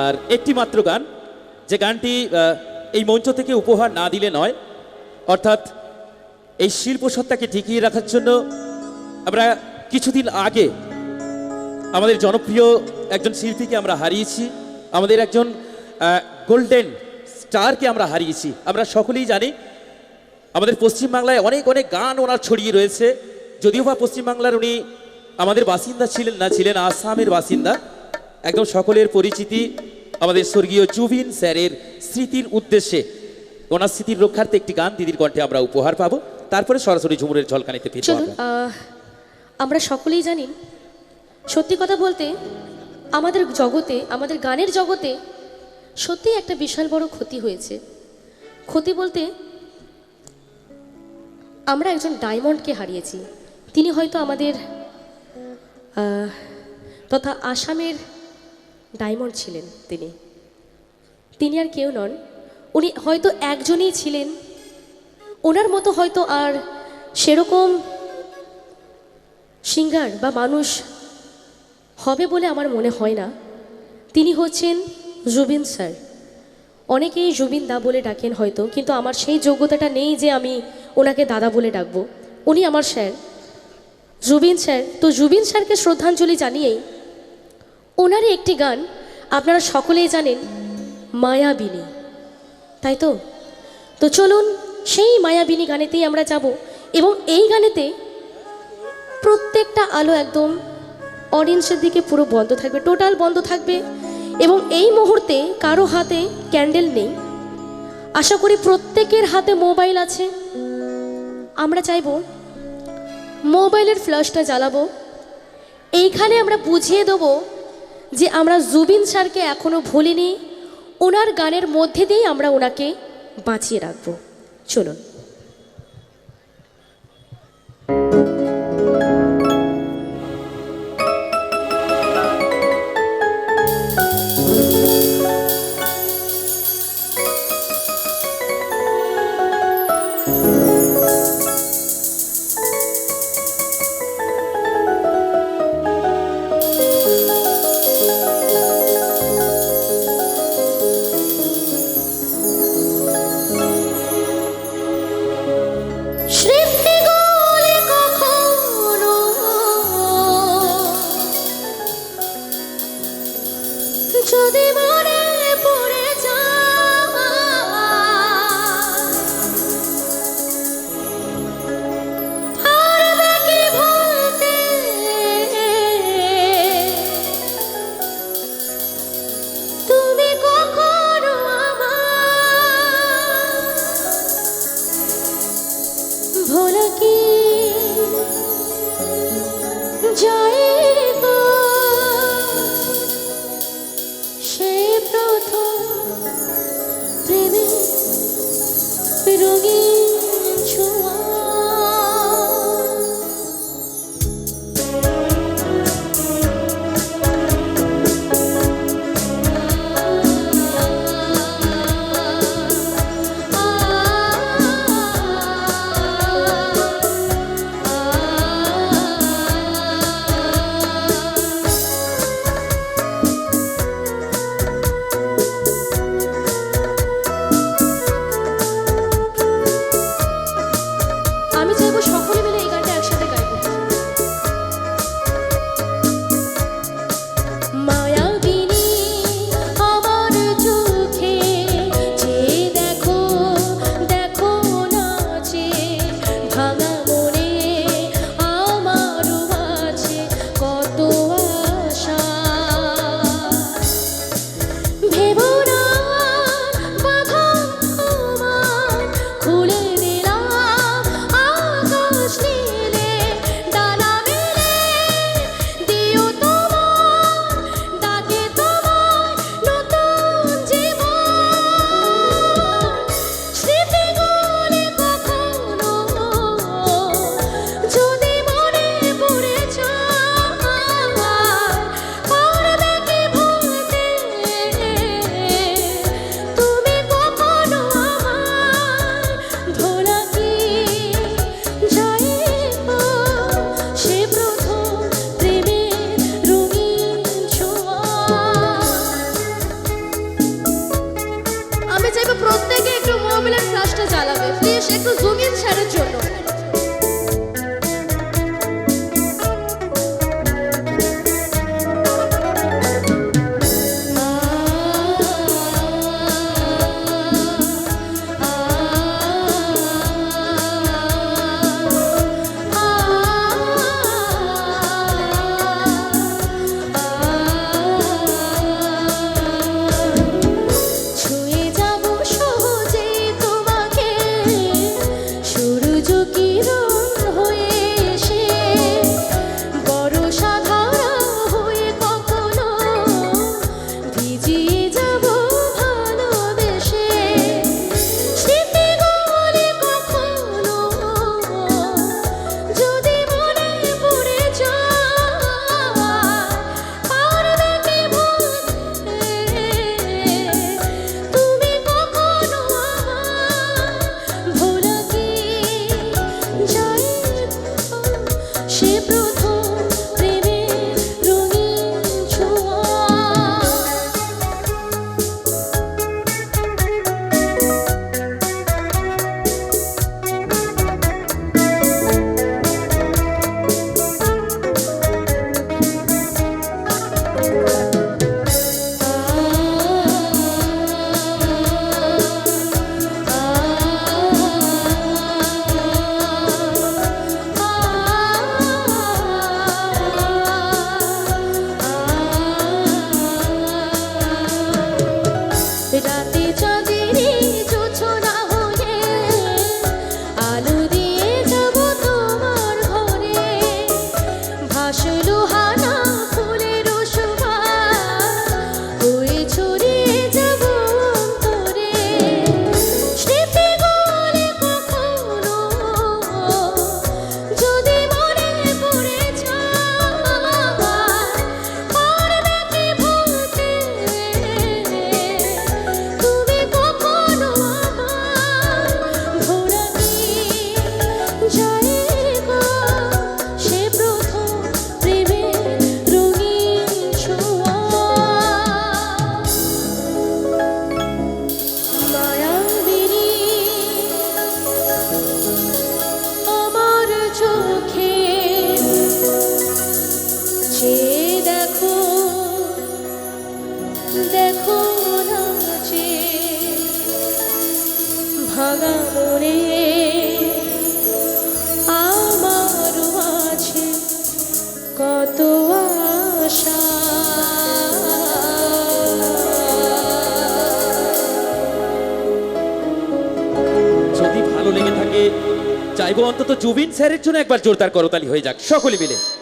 আর একটি মাত্র গান, যে গানটি এই মঞ্চ থেকে উপহার না দিলে নয়। অর্থাৎ এই শিল্প সত্তাকে টিকিয়ে রাখার জন্য আমরা কিছুদিন আগে আমাদের জনপ্রিয় একজন শিল্পীকে আমরা হারিয়েছি, আমাদের একজন গোল্ডেন স্টারকে আমরা হারিয়েছি। আমরা সকলেই জানি আমাদের পশ্চিমবাংলায় অনেক অনেক গান ওনার ছড়িয়ে রয়েছে। যদিও বা পশ্চিমবাংলার উনি আমাদের বাসিন্দা ছিলেন না, ছিলেন আসামের বাসিন্দা। একদম সকলের পরিচিতি আমাদের স্বর্গীয় জুবিন স্যারের স্মৃতির উদ্দেশ্যে ওনার স্মৃতির রক্ষার্থে একটি গান দিদির কণ্ঠে আমরা উপহার পাবো। তারপরে সরাসরি ঝুমুরের ঝলকানিতে ফিরবো চলুন আমরা। সকলেই জানি সত্যি কথা বলতে আমাদের জগতে আমাদের গানের জগতে সত্যিই একটা বিশাল বড় ক্ষতি হয়েছে। ক্ষতি বলতে আমরা একজন ডায়মন্ডকে হারিয়েছি। তিনি হয়তো আমাদের তথা আসামের ডায়মন্ড ছিলেন তিনি। তিনি আর কেউ নন। উনি হয়তো একজনই ছিলেন। ওনার মতো হয়তো আর সেরকম সিঙ্গার বা মানুষ হবে বলে আমার মনে হয় না। তিনি হচ্ছেন জুবিন স্যার। অনেকেই জুবিন দা বলে ডাকেন হয়তো, কিন্তু আমার সেই যোগ্যতাটা নেই যে আমি ওনাকে দাদা বলে ডাকবো। উনি আমার স্যার। জুবিন স্যার। তো জুবিন স্যারকে শ্রদ্ধাঞ্জলি জানিয়েই ওনারই একটি গান আপনারা সকলেই জানেন, মায়াবিনী। তাই তো? তো চলুন সেই মায়াবিনী গানেতেই আমরা যাব এবং এই গানেতে প্রত্যেকটা আলো একদম অডিয়েন্সের দিকে পুরো বন্ধ থাকবে, টোটাল বন্ধ থাকবে এবং এই মুহূর্তে কারও হাতে ক্যান্ডেল নেই। আশা করি প্রত্যেকের হাতে মোবাইল আছে। আমরা চাইব মোবাইলের ফ্ল্যাশটা জ্বালাবো। এইখানে আমরা বুঝিয়ে দেবো যে আমরা জুবিন স্যারকে এখনও ভুলিনি, ওনার গানের মধ্যে দিয়েই আমরা ওনাকে বাঁচিয়ে রাখব। চলুন। pero কত আশা। যদি ভালো লেগে থাকে, চাইব অন্তত জুবিন স্যারের জন্য একবার জোরদার করতালি হয়ে যাক। সকলে মিলে।